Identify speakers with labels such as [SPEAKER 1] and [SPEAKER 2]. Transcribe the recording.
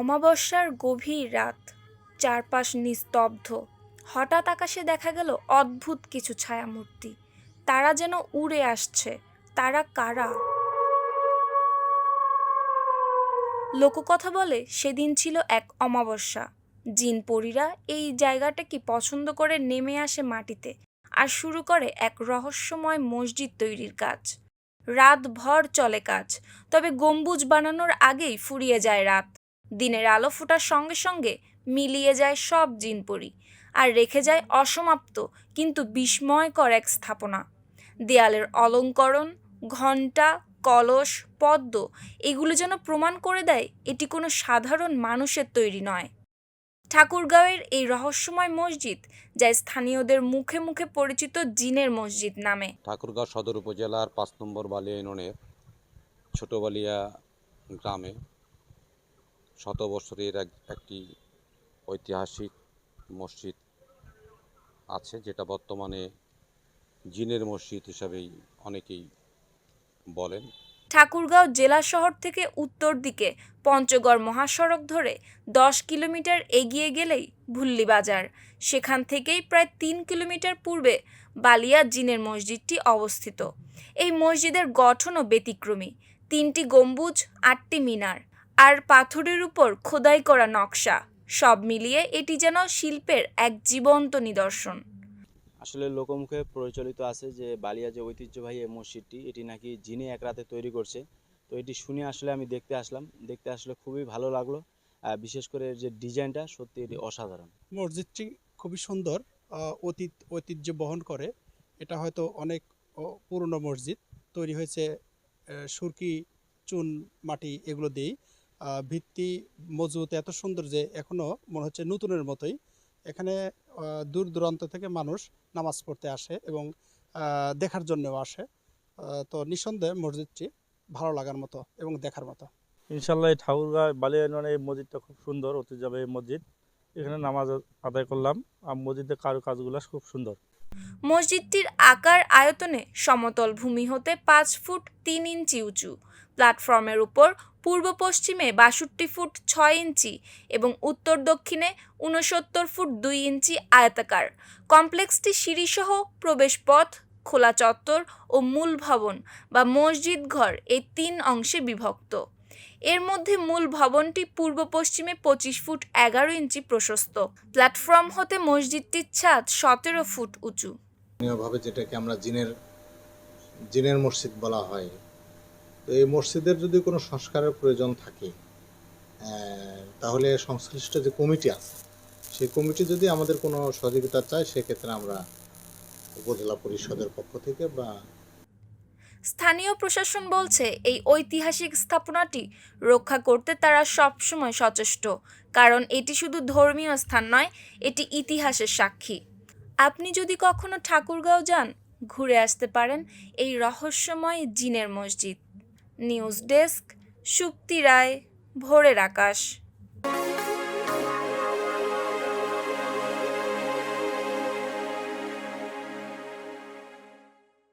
[SPEAKER 1] অমাবস্যার গভীর রাত। চারপাশ নিস্তব্ধ। হঠাৎ আকাশে দেখা গেল অদ্ভুত কিছু ছায়ামূর্তি। তারা যেন উড়ে আসছে। তারা কারা? লোককথা বলে সেদিন ছিল এক অমাবস্যা। জিন পরীরা এই জায়গাটা কি পছন্দ করে নেমে আসে মাটিতে আর শুরু করে এক রহস্যময় মসজিদ তৈরির কাজ। রাতভর চলে কাজ, তবে গম্বুজ বানানোর আগেই ফুরিয়ে যায় রাত। দিনের আলো ফোটার সঙ্গে সঙ্গে মিলিয়ে যায় সব জিনপরি আর রেখে যায় অসমাপ্ত কিন্তু বিস্ময়কর এক স্থাপনা। দেয়ালের অলঙ্করণ, ঘণ্টা, কলস, পদ্ম এগুলো যেন প্রমাণ করে দেয় এটি কোনো সাধারণ মানুষের তৈরি নয়। ঠাকুরগাঁওয়ের এই রহস্যময় মসজিদ, যা স্থানীয়দের মুখে মুখে পরিচিত জিনের মসজিদ নামে।
[SPEAKER 2] ঠাকুরগাঁও সদর উপজেলার পাঁচ নম্বর বালিয়া ইউনিয়নের ছোট বালিয়া গ্রামে শত বছরের এক, একটি ঐতিহাসিক মসজিদ আছে, যেটা বর্তমানে জিনের মসজিদ হিসাবেই অনেকেই বলেন।
[SPEAKER 1] ঠাকুরগাঁও জেলা শহর থেকে উত্তর দিকে পঞ্চগড় মহাসড়ক ধরে দশ কিলোমিটার এগিয়ে গেলেই ভুল্লি বাজার। সেখান থেকেই প্রায় তিন কিলোমিটার পূর্বে বালিয়া জিনের মসজিদটি অবস্থিত। এই মসজিদের গঠনও ব্যতিক্রমী। তিনটি গম্বুজ, আটটি মিনার। আর পাথরের উপর খোদাই করা নকশা। সব মিলিয়ে এটি যেন শিল্পের এক জীবন্ত নিদর্শন।
[SPEAKER 3] আসলে লোকমুখে প্রচলিত আছে যে বালিয়া যে ঐতিহ্যবাহী এই মসজিদটি এটি নাকি জিনে এক রাতে তৈরি করছে। তো এটি শুনে আসলে আমি দেখতে আসলাম। দেখতে আসলে খুবই ভালো লাগল। বিশেষ করে যে ডিজাইনটা সত্যি এটি অসাধারণ।
[SPEAKER 4] মসজিদটি খুবই সুন্দর অতীত ঐতিহ্য বহন করে। এটা হয়তো অনেক পুরনো মসজিদ। তৈরি হয়েছে সুরকি চুন মাটি এগুলো দিয়েই। ভিত্তি মজবুত এত সুন্দর যে এখনও মনে হচ্ছে নতুনের মতোই। এখানে দূর দূরান্ত থেকে মানুষ নামাজ পড়তে আসে এবং দেখার জন্যও আসে। তো নিঃসন্দেহে মসজিদটি ভালো লাগার মতো এবং দেখার মতো।
[SPEAKER 5] ইনশাল্লাহ এই ঠাকুরগাঁ বালিয়া এই মসজিদটা খুব সুন্দর অতি যাবে এই মসজিদ। এখানে নামাজ আদায় করলাম। আর মসজিদের কারু কাজগুলো খুব সুন্দর।
[SPEAKER 1] মসজিদটির আকার আয়তনে সমতল ভূমি হতে পাঁচ ফুট তিন ইঞ্চি উঁচু। প্ল্যাটফর্মের উপর পূর্ব পশ্চিমে বাষট্টি ফুট ছয় ইঞ্চি এবং উত্তর দক্ষিণে উনসত্তর ফুট দুই ইঞ্চি আয়তাকার। কমপ্লেক্সটি সিঁড়িসহ প্রবেশপথ, খোলা চত্বর ও মূল ভবন বা মসজিদ ঘর এই তিন অংশে বিভক্ত। এর মধ্যে মূল ভবনটি পূর্ব পশ্চিমে পঁচিশ ফুট এগারো ইঞ্চি প্রশস্ত। প্ল্যাটফর্ম হতে মসজিদটির ছাদ সতেরো ফুট উঁচু।
[SPEAKER 6] স্থানীয়ভাবে যেটাকে আমরা জিনের জিনের মসজিদ বলা হয়। তো এই মসজিদের যদি কোনো সংস্কারের প্রয়োজন থাকে তাহলে সংশ্লিষ্ট যে কমিটি আছে, সেই কমিটি যদি আমাদের কোনো সহযোগিতা চায়, সেক্ষেত্রে আমরা উপজেলা পরিষদের পক্ষ থেকে বা
[SPEAKER 1] স্থানীয় প্রশাসন বলছে, এই ঐতিহাসিক স্থাপনাটি রক্ষা করতে তারা সবসময় সচেষ্ট, কারণ এটি শুধু ধর্মীয় স্থান নয়, এটি ইতিহাসের সাক্ষী। আপনি যদি কখনো ঠাকুরগাঁও যান, ঘুরে আসতে পারেন এই রহস্যময় জিনের মসজিদ। নিউজ ডেস্ক, সুপ্তি রায়, ভোরের আকাশ।